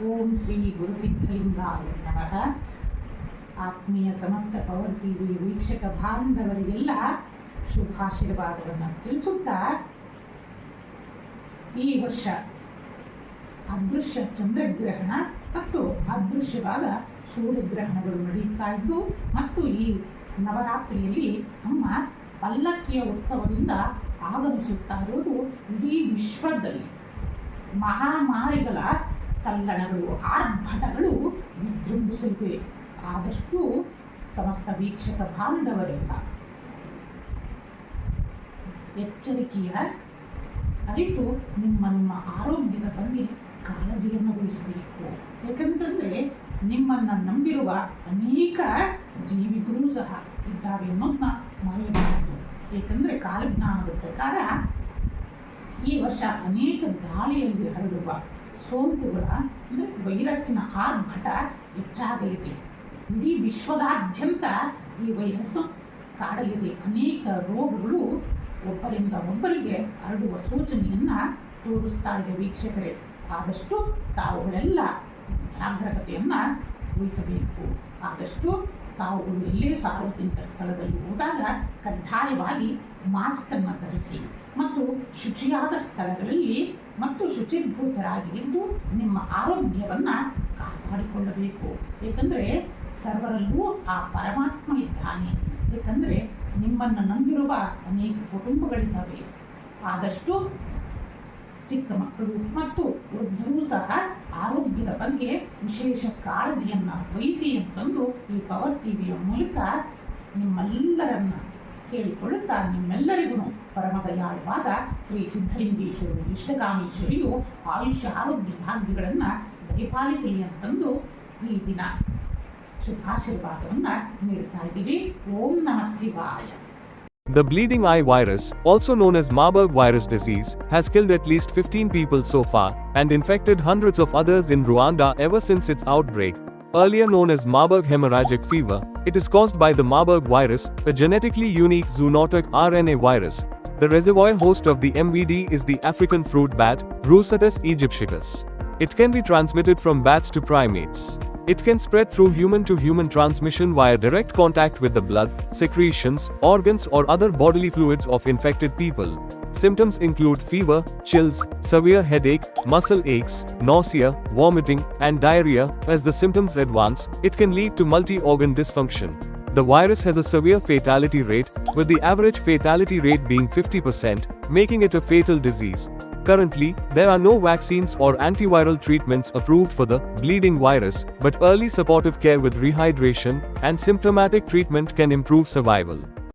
ಓಂ ಶ್ರೀ ಗುರುಸಿದ್ಧಲಿಂಗಾಯ ನಮಃ. ಆತ್ಮೀಯ ಸಮಸ್ತ ಪವರ್ ಟಿವಿ ವೀಕ್ಷಕ ಬಾಂಧವರಿಗೆಲ್ಲ ಶುಭಾಶೀರ್ವಾದವನ್ನು ತಿಳಿಸುತ್ತಾ ಈ ವರ್ಷ ಅದೃಶ್ಯ ಚಂದ್ರಗ್ರಹಣ ಮತ್ತು ಅದೃಶ್ಯವಾದ ಸೂರ್ಯಗ್ರಹಣಗಳು ನಡೆಯುತ್ತಾ ಇದ್ದು, ಮತ್ತು ಈ ನವರಾತ್ರಿಯಲ್ಲಿ ಅಮ್ಮ ಪಲ್ಲಕ್ಕಿಯ ಉತ್ಸವದಿಂದ ಆಗಮಿಸುತ್ತಾ ಇರುವುದು ಇಡೀ ವಿಶ್ವದಲ್ಲಿ. ಮಹಾಮಾರಿಗಳ ತಲ್ಲಣಗಳು, ಆರ್ಭಟಗಳು ವಿಜೃಂಭಿಸಲಿವೆ ಆದಷ್ಟು ಸಮಸ್ತ ವೀಕ್ಷಕ ಬಾಂಧವರೆಲ್ಲ ಎಚ್ಚರಿಕೆಯ ಅರಿತು ನಿಮ್ಮ ನಿಮ್ಮ ಆರೋಗ್ಯದ ಬಗ್ಗೆ ಕಾಳಜಿಯನ್ನು ವಹಿಸಬೇಕು. ಯಾಕಂತಂದರೆ ನಿಮ್ಮನ್ನು ನಂಬಿರುವ ಅನೇಕ ಜೀವಿಗಳು ಸಹ ಇದ್ದಾವೆ ಅನ್ನೋದನ್ನ ಮರೆಯಬಾರದು. ಏಕೆಂದರೆ ಕಾಲಜ್ಞಾನದ ಪ್ರಕಾರ ಈ ವರ್ಷ ಅನೇಕ ಗಾಳಿಯಲ್ಲಿ ಹರಡುವ ಸೋಂಕುಗಳ, ಅಂದರೆ ವೈರಸ್ಸಿನ ಆರ್ಭಟ ಹೆಚ್ಚಾಗಲಿದೆ. ಇಡೀ ವಿಶ್ವದಾದ್ಯಂತ ಈ ವೈರಸ್ಸು ಕಾಡಲಿದೆ. ಅನೇಕ ರೋಗಗಳು ಒಬ್ಬರಿಂದ ಒಬ್ಬರಿಗೆ ಹರಡುವ ಸೂಚನೆಯನ್ನು ತೋರಿಸ್ತಾ ಇದೆ ವೀಕ್ಷಕರೇ. ಆದಷ್ಟು ತಾವುಗಳೆಲ್ಲ ಜಾಗ್ರತೆಯನ್ನು ವಹಿಸಬೇಕು. ಆದಷ್ಟು ತಾವುಗಳು ಎಲ್ಲೇ ಸಾರ್ವಜನಿಕ ಸ್ಥಳದಲ್ಲಿ ಹೋದಾಗ ಕಡ್ಡಾಯವಾಗಿ ಮಾಸ್ಕನ್ನು ಧರಿಸಿ ಮತ್ತು ಶುಚಿಯಾದ ಸ್ಥಳಗಳಲ್ಲಿ ಮತ್ತು ಶುಚಿಭೂತರಾಗಿ ಇದ್ದು ನಿಮ್ಮ ಆರೋಗ್ಯವನ್ನು ಕಾಪಾಡಿಕೊಳ್ಳಬೇಕು. ಏಕೆಂದರೆ ಸರ್ವರಲ್ಲೂ ಆ ಪರಮಾತ್ಮ ಇದ್ದಾನೆ. ಏಕೆಂದರೆ ನಿಮ್ಮನ್ನು ನಂಬಿರುವ ಅನೇಕ ಕುಟುಂಬಗಳಿದ್ದಾವೆ. ಆದಷ್ಟು ಚಿಕ್ಕ ಮಕ್ಕಳು ಮತ್ತು ವೃದ್ಧರೂ ಸಹ ಆರೋಗ್ಯದ ಬಗ್ಗೆ ವಿಶೇಷ ಕಾಳಜಿಯನ್ನು ವಹಿಸಿ ಅಂತಂದು ಈ ಪವರ್ ಟಿವಿಯ ಮೂಲಕ ನಿಮ್ಮೆಲ್ಲರನ್ನ ಕೇಳಿಕೊಳ್ಳುತ್ತಾ ನಿಮ್ಮೆಲ್ಲರಿಗೂ ಪರಮದಯಾಳವಾದ ಶ್ರೀ ಸಿದ್ಧಲಿಂಗೇಶ್ವರರು ಇಷ್ಟಕಾಮೇಶ್ವರಿಯು ಆಯುಷ್ಯ ಆರೋಗ್ಯ ಭಾಗ್ಯಗಳನ್ನು ದಯಪಾಲಿಸಲಿ ಅಂತಂದು ಈ ದಿನ ಶುಭಾಶೀರ್ವಾದವನ್ನು ನೀಡ್ತಾ ಇದ್ದೀವಿ. ಓಂ ನಮಃ ಶಿವಾಯ. The bleeding eye virus, also known as Marburg virus disease, has killed at least 15 people so far and infected hundreds of others in Rwanda ever since its outbreak. Earlier known as Marburg hemorrhagic fever, it is caused by the Marburg virus, a genetically unique zoonotic RNA virus. The reservoir host of the MVD is the African fruit bat, Rusatus aegyptiacus. It can be transmitted from bats to primates. It can spread through human to human transmission via direct contact with the blood, secretions, organs, or other bodily fluids of infected people. Symptoms include fever, chills, severe headache, muscle aches, nausea, vomiting, and diarrhea. As the symptoms advance, it can lead to multi organ dysfunction. The virus has a severe fatality rate, with the average fatality rate being 50%, making it a fatal disease. Currently, there are no vaccines or antiviral treatments approved for the bleeding virus, but early supportive care with rehydration and symptomatic treatment can improve survival.